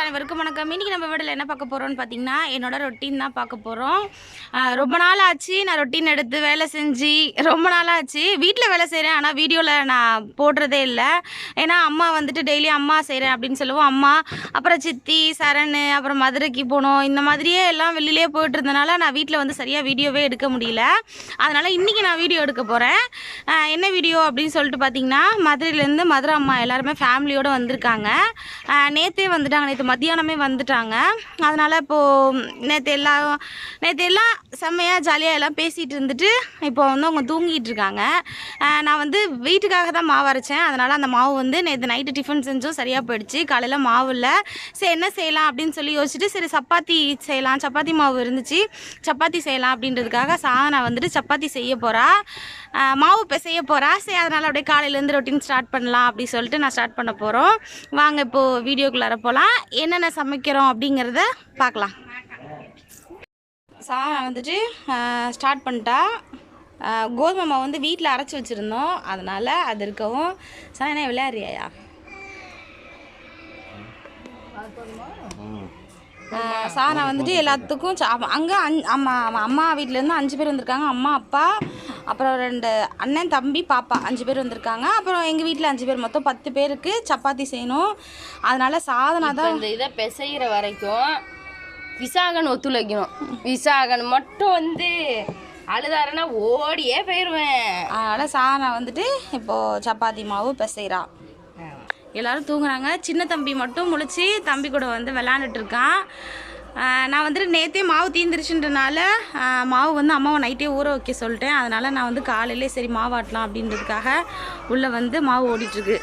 அனைவருக்கும் வணக்கம். இன்னைக்கு நம்ம வீடியோவில் என்ன பார்க்க போகிறோம்னு பார்த்தீங்கன்னா என்னோட ரொட்டீன் தான் பார்க்க போகிறோம் ரொம்ப நாள் ஆச்சு நான் ரொட்டீன் எடுத்து வேலை செஞ்சு ரொம்ப நாள் ஆச்சு. வீட்டில் வேலை செய்கிறேன் ஆனால் வீடியோவில் நான் போடுறதே இல்லை. ஏன்னா அம்மா வந்துட்டு டெய்லி அம்மா செய்கிறேன் அப்படின்னு சொல்லுவோம். அம்மா அப்புறம் சித்தி சரண் அப்புறம் மதுரைக்கு போகணும் இந்த மாதிரியே எல்லாம் வெளியிலே போயிட்டு இருந்தனால நான் வீட்டில் வந்து சரியாக வீடியோவே எடுக்க முடியல. அதனால் இன்றைக்கி நான் வீடியோ எடுக்க போகிறேன் என்ன வீடியோ அப்படின்னு சொல்லிட்டு பார்த்தீங்கன்னா மதுரையிலேருந்து மதுரை அம்மா எல்லாருமே ஃபேமிலியோடு வந்திருக்காங்க. நேற்றே வந்துட்டாங்க நேற்று மத்தியானமே வந்துட்டாங்க. அதனால் இப்போது நேற்று எல்லாம் நேற்று எல்லாம் செம்மையாக ஜாலியாக எல்லாம் பேசிகிட்டு இருந்துட்டு இப்போ வந்து அவங்க தூங்கிட்டு இருக்காங்க. நான் வந்து வீட்டுக்காக தான் மாவு அரைச்சேன். அதனால் அந்த மாவு வந்து நேற்று நைட்டு டிஃபன் செஞ்சும். சரியாக போயிடுச்சு. காலையில் மாவு இல்லை. சரி என்ன செய்யலாம் அப்படின்னு சொல்லி யோசிச்சுட்டு சரி சப்பாத்தி செய்யலாம். சப்பாத்தி மாவு இருந்துச்சு. சப்பாத்தி செய்யலாம் அப்படின்றதுக்காக சாதனை வந்துட்டு சப்பாத்தி செய்ய போகிறா மாவு இப்போ செய்ய போகிறா சரி அதனால் அப்படியே காலையிலேருந்து ரொட்டீன் ஸ்டார்ட் பண்ணலாம் அப்படி சொல்லிட்டு நான் ஸ்டார்ட் பண்ண போகிறோம் வாங்க இப்போது வீடியோக்குள்ளார போகலாம் என்னென்ன சமைக்கிறோம் அப்படிங்கிறத பார்க்கலாம். சாதனை வந்துட்டு ஸ்டார்ட் பண்ணிட்டா கோதுமை மாவு வந்து வீட்டில் அரைச்சி வச்சுருந்தோம். அதனால் அது இருக்கவும் சாயனா விளையாடுறியா சாதனை வந்துட்டு எல்லாத்துக்கும் அங்கே அந் அம்மா- அம்மா வீட்டிலேருந்து அஞ்சு பேர் வந்திருக்காங்க. அம்மா அப்பா அப்புறம் ரெண்டு அண்ணன் தம்பி பாப்பா அஞ்சு பேர் வந்திருக்காங்க. அப்புறம் எங்கள் வீட்டில் அஞ்சு பேர் மொத்தம் பத்து பேருக்கு சப்பாத்தி செய்யணும். அதனால் சாதனை தான் இந்த இதை பிசைகிற வரைக்கும் விசாகன் ஒத்துழைக்கணும். விசாகன் மட்டும் வந்து அழுதாருன்னா ஓடியே போயிடுவேன் அதனால் சாதனை வந்துட்டு இப்போது சப்பாத்தி மாவு பிசைகிறா எல்லாரும் தூங்குறாங்க. சின்ன தம்பி மட்டும் முழிச்சு தம்பி கூட வந்து விளாண்டுட்டு இருக்கான். நான் வந்துட்டு நேற்றே மாவு தீந்துருச்சுன்றனால மாவு வந்து அம்மாவை நைட்டே ஊற வைக்க சொல்லிட்டேன். அதனால் நான் வந்து காலையிலே சரி மாவு ஆட்டலாம் அப்படின்றதுக்காக உள்ளே வந்து மாவு ஓடிட்டுருக்கு.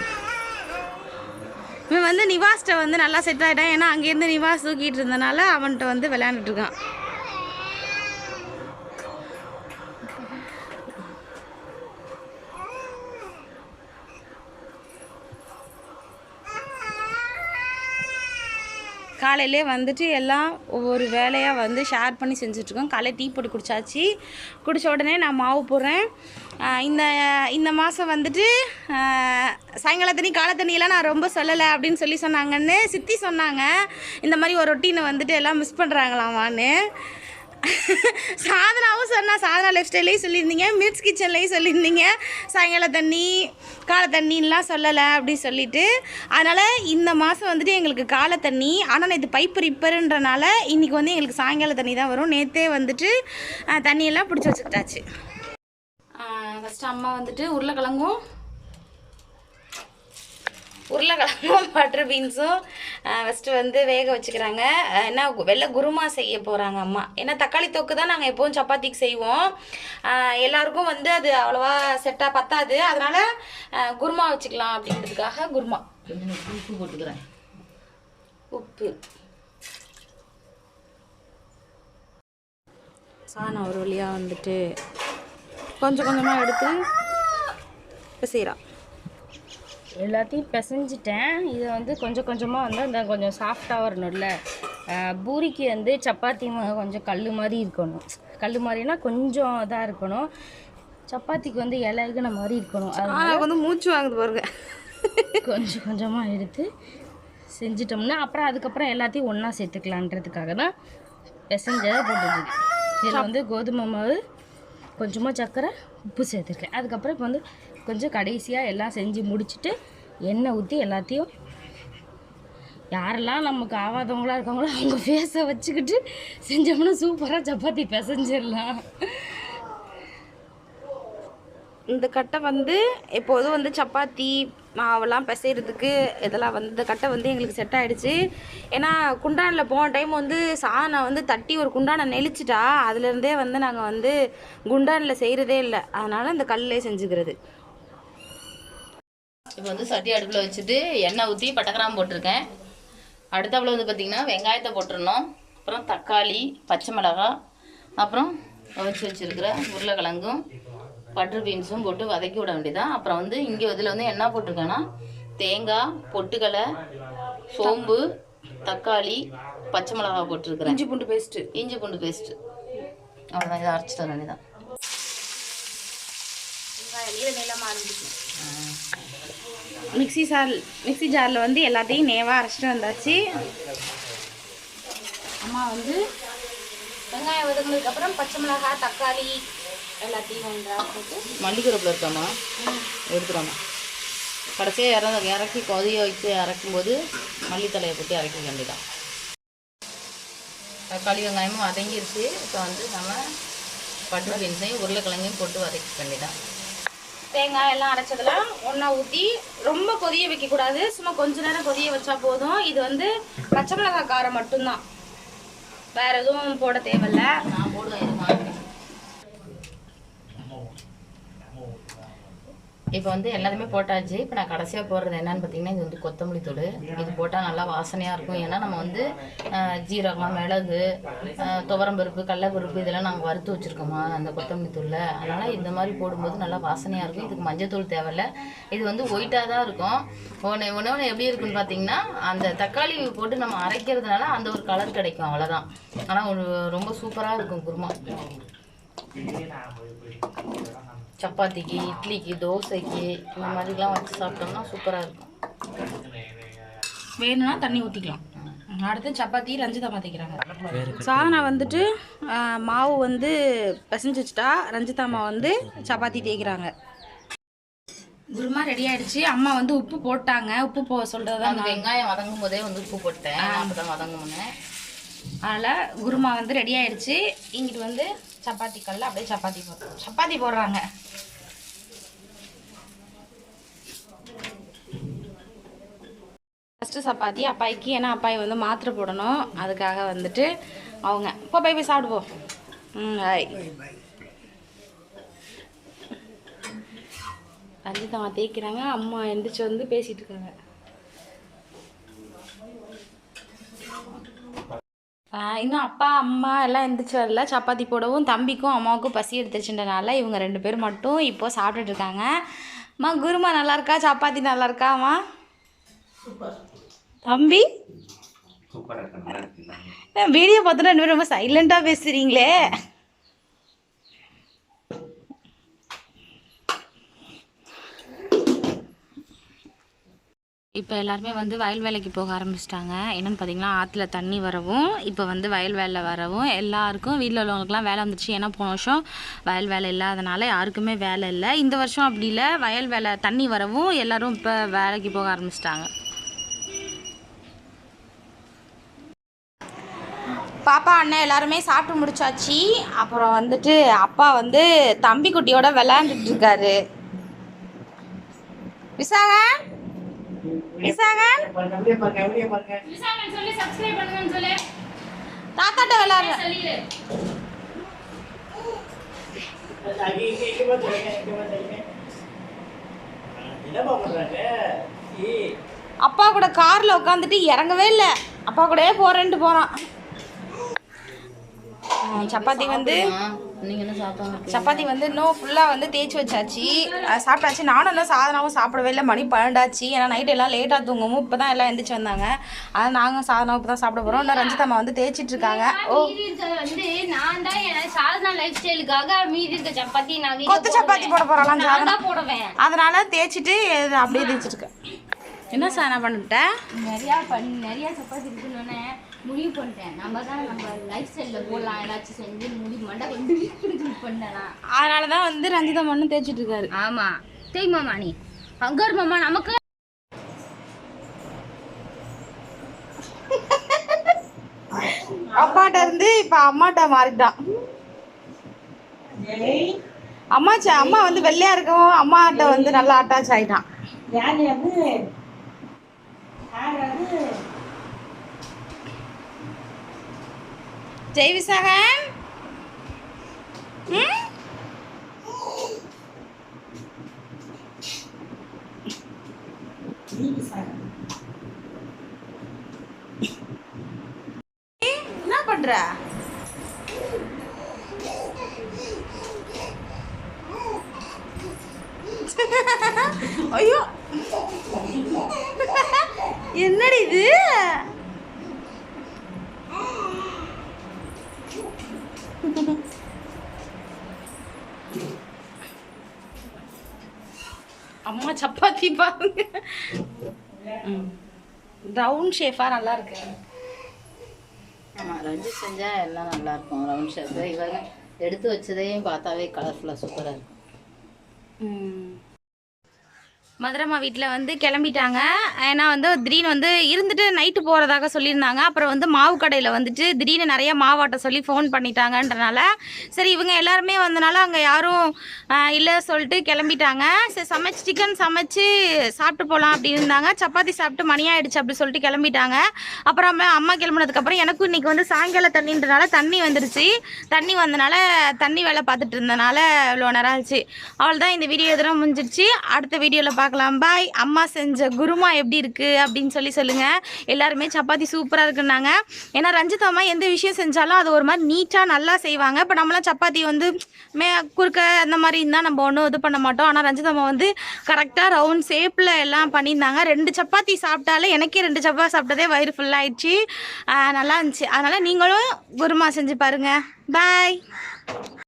இவன் வந்து நிவாஸ்கிட்ட வந்து நல்லா செட் ஆகிட்டான் ஏன்னா அங்கேருந்து நிவாஸ் தூக்கிட்டு இருந்தனால அவன்கிட்ட வந்து விளையாண்டுட்ருக்கான் இருக்கான் காலையிலே வந்துட்டு எல்லாம் ஒவ்வொரு வேலையாக வந்து ஷேர் பண்ணி செஞ்சுட்ருக்கோம். காலையில் டீ போட்டு குடிச்சாச்சு. குடித்த உடனே நான் மாவு போடுறேன். இந்த இந்த மாதம் வந்துட்டு சாயங்கால தண்ணி காலை தண்ணியெல்லாம் நான் ரொம்ப சொல்லலை அப்படின்னு சொல்லி சொன்னாங்கன்னு சித்தி சொன்னாங்க. இந்த மாதிரி ஒரு ரொட்டீனை வந்துட்டு எல்லாம் மிஸ் பண்ணுறாங்களாமான்னு சாதனாவும் சொன்னா சாதனா லைஃப் ஸ்டைலையும் சொல்லியிருந்தீங்க மிட்ஸ் கிச்சன்லேயும் சொல்லியிருந்தீங்க. சாயங்கால தண்ணி காலை தண்ணின்லாம் சொல்லலை அப்படின்னு சொல்லிட்டு. அதனால் இந்த மாதம் வந்துட்டு எங்களுக்கு காலை தண்ணி ஆனால் நேற்று பைப்பு ரிப்பருன்றனால இன்றைக்கி வந்து எங்களுக்கு சாயங்கால தண்ணி தான் வரும். நேற்றே வந்துட்டு தண்ணியெல்லாம் பிடிச்சி வச்சுக்கிட்டாச்சு. ஃபஸ்ட்டு அம்மா வந்துட்டு உருளைக்கிழங்கும் உருளைக்கிழங்கும் பட்டர் பீன்ஸும் ஃபஸ்ட்டு வந்து வேக வச்சுக்கிறாங்க. என்ன கு- வெள்ளை குருமா செய்ய போகிறாங்க அம்மா. ஏன்னா தக்காளி தொக்கு தான் நாங்கள் எப்போவும் சப்பாத்திக்கு செய்வோம். எல்லாருக்கும் வந்து அது அவ்வளோவா செட்டாக பத்தாது. அதனால் குருமா வச்சுக்கலாம் அப்படின்றதுக்காக குருமா. உப்பு. போட்டுக்கிறேன் உப்பு சாணம் ஒரு வழியாக வந்துட்டு கொஞ்சம் கொஞ்சமாக எடுத்து இப்போ செய்கிறான் எல்லாத்தையும் பிசைஞ்சிட்டேன். இதை வந்து கொஞ்சம் கொஞ்சமாக வந்து அந்த கொஞ்சம் சாஃப்டாக வரணும்ல. பூரிக்கு வந்து சப்பாத்தி கொஞ்சம் கல் மாதிரி இருக்கணும். கல் மாதிரினா கொஞ்சம் இதாக இருக்கணும். சப்பாத்திக்கு வந்து இலகுன மாதிரி இருக்கணும். அது வந்து மூச்சு வாங்குது பாருங்க. கொஞ்சம் கொஞ்சமாக எடுத்து செஞ்சிட்டோம்னா அப்புறம் அதுக்கப்புறம் எல்லாத்தையும் ஒன்றா சேர்த்துக்கலான்றதுக்காக தான் பிசைஞ்சதை போட்டுருக்கேன் இதில் வந்து கோதுமை மாவு கொஞ்சமாக சர்க்கரை உப்பு சேர்த்துருக்கேன். அதுக்கப்புறம் இப்போ வந்து கொஞ்சம் கடைசியாக எல்லாம் செஞ்சு முடிச்சுட்டு எண்ணெய் ஊற்றி எல்லாத்தையும் யாரெல்லாம் நமக்கு ஆகாதவங்களா இருக்காங்களோ அவங்க ஃபேஸை வச்சுக்கிட்டு செஞ்சோம்னா சூப்பராக சப்பாத்தி பிசைஞ்சிடலாம். இந்த கட்டை வந்து எப்போதும் வந்து சப்பாத்தி மாவெல்லாம் பிசைகிறதுக்கு இதெல்லாம் வந்து இந்த கட்டை வந்து எங்களுக்கு செட் ஆகிடுச்சு ஏன்னா குண்டானில் போன டைம் வந்து சாணம் வந்து தட்டி ஒரு குண்டானை நெளிச்சிட்டா அதுலேருந்தே வந்து நாங்கள் வந்து குண்டானில் செய்கிறதே இல்லை. அதனால் இந்த கல்லே செஞ்சுக்கிறது. இப்போ வந்து சட்டி அடுப்பில் வச்சுட்டு எண்ணெய் ஊற்றி பட்டக்கிராம் போட்டிருக்கேன். அடுத்தாப்புல வந்து பார்த்திங்கன்னா வெங்காயத்தை போட்டுடணும். அப்புறம் தக்காளி பச்சை மிளகாய் அப்புறம் வச்சு வச்சுருக்கிற உருளைக்கிழங்கும் பட்டர் பீன்ஸும் போட்டு வதக்கி விட வேண்டியதான் அப்புறம் வந்து இங்கே இதில் வந்து என்ன போட்டிருக்கேன்னா தேங்காய் பொட்டுக்கலை சோம்பு தக்காளி பச்சை மிளகாய் போட்டிருக்கிறேன். இஞ்சி பூண்டு பேஸ்ட்டு இஞ்சி பூண்டு பேஸ்ட்டு அவ்வளோதான் இதை அரைச்சிட்டு வர வேண்டியதான் வெங்காயம் நீள நீளமாக இருந்துச்சு மிக்ஸி சார் மிக்ஸி ஜாரில் வந்து எல்லாத்தையும் நேவாக அரைச்சிட்டு வந்தாச்சு. அம்மா வந்து வெங்காயம் வதங்கினதுக்கப்புறம் பச்சை மிளகாய் தக்காளி எல்லாத்தையும் ஒன்றாக போட்டு. மல்லிகரப்பில் இருக்காமா எடுத்துருவாமா கடைசியாக இறந்த இறக்கி கொதிய வைத்து அரைக்கும்போது மல்லித்தலையை போட்டு அரைக்க வேண்டிதான் தக்காளி வெங்காயமும் வதங்கிருச்சு. இப்போ வந்து நம்ம பட்டு பீன்ஸையும் உருளைக்கிழங்கையும் போட்டு வதக்க வேண்டியதான் தேங்காய் எல்லாம் அரைச்சதெல்லாம் ஒன்றா ஊற்றி ரொம்ப கொதிய வைக்கக்கூடாது சும்மா கொஞ்ச நேரம் கொதிய வச்சா போதும். இது வந்து பச்சை மிளகாய் காரம் மட்டும்தான். வேற எதுவும் போட தேவையில்ல. நான் போடுவேன். இப்போ வந்து எல்லாத்தையுமே போட்டாச்சு. இப்போ நான் கடைசியாக போடுறது என்னன்னு பார்த்தீங்கன்னா இது வந்து கொத்தமல்லி தூள். இது போட்டால் நல்லா வாசனையாக இருக்கும். ஏன்னா நம்ம வந்து ஜீரகம் மிளகு துவரம்பருப்பு கடலப்பருப்பு இதெல்லாம் நாங்கள் வறுத்து வச்சுருக்கோமா அந்த கொத்தமல்லி தூளில். அதனால் இந்த மாதிரி போடும்போது நல்லா வாசனையாக இருக்கும். இதுக்கு மஞ்சத்தூள் தேவையில்ல. இது வந்து ஒயிட்டாக தான் இருக்கும். ஒன்று ஒன்று ஒன்று எப்படி இருக்குன்னு பார்த்தீங்கன்னா அந்த தக்காளி போட்டு நம்ம அரைக்கிறதுனால அந்த ஒரு கலர் கிடைக்கும் அவ்வளோதான் ஆனால் ஒரு ரொம்ப சூப்பராக இருக்கும் குருமா. சப்பாத்திக்கு இட்லிக்கு தோசைக்கு இந்த மாதிரிலாம் வச்சு சாப்பிட்டோம்னா சூப்பராக இருக்கும். வேணும்னா தண்ணி ஊற்றிக்கலாம் அடுத்து சப்பாத்தி ரஞ்சிதா மாற்றிக்கிறாங்க சாதனா வந்துட்டு மாவு வந்து பிசைஞ்சு வச்சுட்டா ரஞ்சிதா அம்மா வந்து சப்பாத்தி தேய்க்கிறாங்க. குருமா ரெடி ஆயிடுச்சு. அம்மா வந்து உப்பு போட்டாங்க. உப்பு போ சொல்கிறது அந்த வெங்காயம் வதங்கும் போதே வந்து உப்பு போட்டேன். அப்போ தான் வதங்குமுன்னு அதனால் குருமா வந்து ரெடி ஆயிடுச்சு. இங்கிட்டு வந்து சப்பாத்தி கல்ல அப்படியே சப்பாத்தி போடுறோம். சப்பாத்தி போடுறாங்க. ஃபஸ்ட்டு சப்பாத்தி அப்பாய்க்கு. ஏன்னா அப்பாய் வந்து மாத்திரை போடணும். அதுக்காக வந்துட்டு அவங்க. இப்போ போய் போய் சாப்பிடுவோம் போ. ம் ஹாய் ரஞ்சிதம்மா தேய்க்கிறாங்க. அம்மா எந்திரிச்சு வந்து பேசிகிட்டு இருக்காங்க. இன்னும் அப்பா அம்மா எல்லாம் எந்திரிச்சு வரல. சப்பாத்தி போடவும் தம்பிக்கும் அம்மாவுக்கும் பசி எடுத்துச்சுன்றனால இவங்க ரெண்டு பேரும் மட்டும் இப்போ சாப்பிட்டுட்டு இருக்காங்க. அம்மா குருமா நல்லா இருக்கா? சப்பாத்தி நல்லா இருக்காம்மா? தம்பி? வீடியோ பார்த்தோன்னா பேரும் ரொம்ப சைலண்டாக பேசுகிறீங்களே இப்போ எல்லாருமே வந்து வயல் வேலைக்கு போக ஆரம்பிச்சிட்டாங்க. என்னென்னு பார்த்தீங்கன்னா ஆற்றுல தண்ணி வரவும் இப்போ வந்து வயல் வேலை வரவும் எல்லாருக்கும் வீட்டில் உள்ளவங்களுக்குலாம் வேலை வந்துடுச்சு ஏன்னா போன வருஷம் வயல் வேலை இல்லாதனால யாருக்குமே வேலை இல்லை. இந்த வருஷம் அப்படி இல்லை. வயல் வேலை தண்ணி வரவும் எல்லாரும் இப்போ வேலைக்கு போக ஆரம்பிச்சிட்டாங்க. பாப்பா அண்ணன் எல்லாருமே சாப்பிட்டு முடிச்சாச்சு. அப்புறம் வந்துட்டு அப்பா வந்து தம்பி குட்டியோட விளையாண்டுட்டு இருக்காரு விசாகன் விசாகன் தாத்தாட்ட விளையாடுற. அப்பா கூட கார்ல உட்காந்துட்டு இறங்கவே இல்லை. அப்பா கூடயே போறேன்ட்டு போறான். சப்பாத்தி வந்து சப்பாத்தி வந்து இன்னும் ஃபுல்லாக வந்து தேய்ச்சி வச்சாச்சு. சாப்பிட்டாச்சு. நானும் இன்னும் சாதனாவும் சாப்பிடவே இல்லை. மணி பன்னெண்டாச்சு. ஏன்னா நைட் எல்லாம் லேட்டாக தூங்கவும் இப்போ தான் எல்லாம் எந்திரிச்சு வந்தாங்க. அதனால் நாங்கள் சாதனாவும் இப்போ தான் சாப்பிட போகிறோம் இன்னும் ரஞ்சிதம்மா வந்து தேய்ச்சிட்டு இருக்காங்க. ஓ. வந்து நான் தான் என் சாதனா லைஃப் ஸ்டைலுக்காக மீதி இருக்க சப்பாத்தி நான் கொத்து சப்பாத்தி போட போகிறலாம் சாதனா தான் போடுவேன். அதனால தேய்ச்சிட்டு அப்படியே தேய்ச்சிருக்கேன் என்ன சாதனா பண்ணிட்டேன்? நிறையா பண்ணி நிறைய சப்பாத்தி இருக்குன்னு முடிவு பண்ணிட்டேன். நம்ம தான் நம்ம லைஃப் ஸ்டைலில் போடலாம். ஏதாச்சும் செஞ்சு முடி மண்டை கொண்டு பண்ணேன் அதனால தான் வந்து ரஞ்சிதம் மட்டும் தேய்ச்சிட்டு இருக்காரு. ஆமா. தெரியுமாமா நீ. பங்கர் மாமா நமக்கு அப்பாட்ட இருந்து இப்போ அம்மாட்ட மாறிட்டான். அம்மாச்சி அம்மா வந்து வெள்ளையா இருக்கவும் அம்மாட்ட வந்து நல்லா அட்டாச் ஆயிட்டான். ஜெய் விசாகன் ம்? ஏய், என்ன பண்ற ஐயோ என்னடி இது அம்மா சப்பாத்தி பாருங்க ரவுண்ட் ஷேஃபாக நல்லா இருக்கு. ஆமாம் ரஞ்சித் செஞ்சால் எல்லாம் நல்லா இருக்கும். ரவுண்ட் ஷேப்பு இவங்க எடுத்து வச்சதையும் பார்த்தாவே கலர்ஃபுல்லாக சூப்பராக இருக்கும். மதுரம்மா வீட்டில் வந்து கிளம்பிட்டாங்க. ஏன்னா வந்து திடீர்னு வந்து இருந்துட்டு நைட்டு போகிறதாக சொல்லியிருந்தாங்க. அப்புறம் வந்து மாவு கடையில் வந்துட்டு திடீர்னு நிறைய மாவாட்ட சொல்லி ஃபோன் பண்ணிட்டாங்கன்றனால சரி இவங்க எல்லாருமே வந்தனால அங்கே யாரும் இல்லை சொல்லிட்டு கிளம்பிட்டாங்க. சரி சமைச்சு சிக்கன் சமைச்சு சாப்பிட்டு போகலாம் அப்படின்னு இருந்தாங்க. சப்பாத்தி சாப்பிட்டு மணி ஆயிடுச்சு அப்படி சொல்லிட்டு கிளம்பிட்டாங்க. அப்புறம் அம்மா- அம்மா கிளம்புனதுக்கப்புறம் எனக்கும் இன்னைக்கு வந்து சாயங்கால தண்ணின்றனால தண்ணி வந்துருச்சு. தண்ணி வந்தனால தண்ணி வேலை பார்த்துட்டு இருந்தனால இவ்வளோ நேரம் ஆச்சு. அவள் தான் இந்த வீடியோ எதுவும் முடிஞ்சிருச்சு. அடுத்த வீடியோவில் பார்க்கலாம். பாய் அம்மா செஞ்ச குருமா எப்படி இருக்குது அப்படின்னு சொல்லி சொல்லுங்கள் எல்லாருமே சப்பாத்தி சூப்பராக இருக்குன்னாங்க. ஏன்னா ரஞ்சித் அம்மா எந்த விஷயம் செஞ்சாலும் அது ஒரு மாதிரி நீட்டாக நல்லா செய்வாங்க. இப்போ நம்மளாம் சப்பாத்தி வந்து மே குறுக்க அந்த மாதிரி இருந்தால் நம்ம ஒன்றும் இது பண்ண மாட்டோம். ஆனால் ரஞ்சித் அம்மா வந்து கரெக்டாக ரவுண்ட் ஷேப்பில் எல்லாம் பண்ணியிருந்தாங்க. ரெண்டு சப்பாத்தி சாப்பிட்டாலே எனக்கே ரெண்டு சப்பாத்தி சாப்பிட்டதே வயிறு ஃபுல்லாகிடுச்சு நல்லா இருந்துச்சு. அதனால் நீங்களும் குருமா செஞ்சு பாருங்கள் பாய்